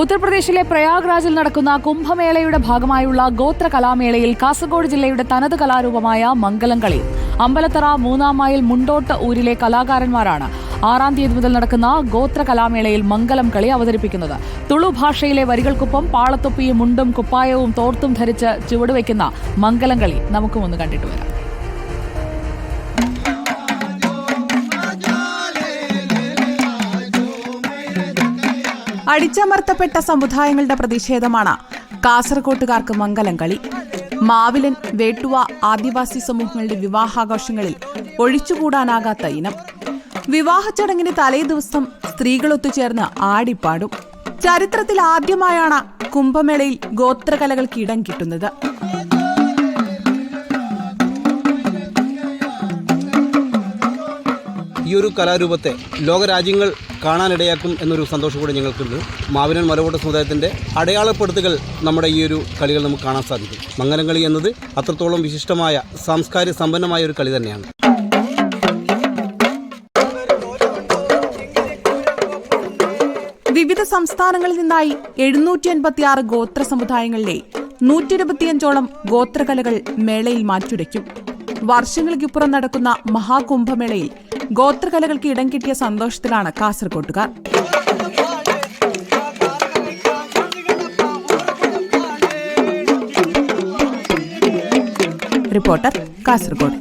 ഉത്തർപ്രദേശിലെ പ്രയാഗ്രാജിൽ നടക്കുന്ന കുംഭമേളയുടെ ഭാഗമായുള്ള ഗോത്ര കലാമേളയിൽ കാസർഗോഡ് ജില്ലയുടെ തനത് കലാരൂപമായ മംഗലം കളി. അമ്പലത്തറ മൂന്നാം മൈൽ മുണ്ടോട്ട് ഊരിലെ കലാകാരന്മാരാണ് ആറാം തീയതി മുതൽ നടക്കുന്ന ഗോത്ര കലാമേളയിൽ മംഗലം കളി അവതരിപ്പിക്കുന്നത്. തുളു ഭാഷയിലെ വരികൾക്കൊപ്പം പാളത്തൊപ്പിയും മുണ്ടും കുപ്പായവും തോർത്തും ധരിച്ച് ചുവടുവെക്കുന്ന മംഗലം കളി നമുക്കും ഒന്ന് കണ്ടിട്ട് വരാം. അടിച്ചമർത്തപ്പെട്ട സമുദായങ്ങളുടെ പ്രതിഷേധമാണ് കാസർകോട്ടുകാർക്ക് മംഗലം കളി. മാവിലൻ വേട്ടുവ ആദിവാസി സമൂഹങ്ങളുടെ വിവാഹാഘോഷങ്ങളിൽ ഒഴിച്ചുകൂടാനാകാത്ത ഇനം. വിവാഹ ചടങ്ങിന് തലേ ദിവസം സ്ത്രീകൾ ഒത്തുചേർന്ന് ആടിപ്പാടും. ചരിത്രത്തിൽ ആദ്യമായാണ് കുംഭമേളയിൽ ഗോത്രകലകൾക്ക് ഇടം കിട്ടുന്നത്. ഈ ഒരു കലാരൂപത്തെ ലോകരാജ്യങ്ങൾ കാണാനിടയാക്കും എന്നൊരു സന്തോഷം കൂടി ഞങ്ങൾക്കുണ്ട്. മാവിനൻ മലവോട്ട സമുദായത്തിന്റെ അടയാളപ്പെടുത്തുകൾ നമ്മുടെ ഈ ഒരു കളികൾ നമുക്ക് കാണാൻ സാധിക്കും. മംഗലം കളി എന്നത് അത്രത്തോളം വിശിഷ്ടമായ സാംസ്കാരിക സമ്പന്നമായ ഒരു കളി തന്നെയാണ്. വിവിധ സംസ്ഥാനങ്ങളിൽ നിന്നായി എഴുന്നൂറ്റി അൻപത്തിയാറ് ഗോത്ര സമുദായങ്ങളിലെ നൂറ്റി ഇരുപത്തിയഞ്ചോളം ഗോത്രകലകൾ മേളയിൽ മാറ്റുരയ്ക്കും. വർഷങ്ങൾക്കിപ്പുറം നടക്കുന്ന മഹാകുംഭമേളയിൽ ഗോത്രകലകൾക്ക് ഇടം കിട്ടിയ സന്തോഷത്തിലാണ് കാസർകോട്ടുകാർ. റിപ്പോർട്ടർ കാസർഗോഡ്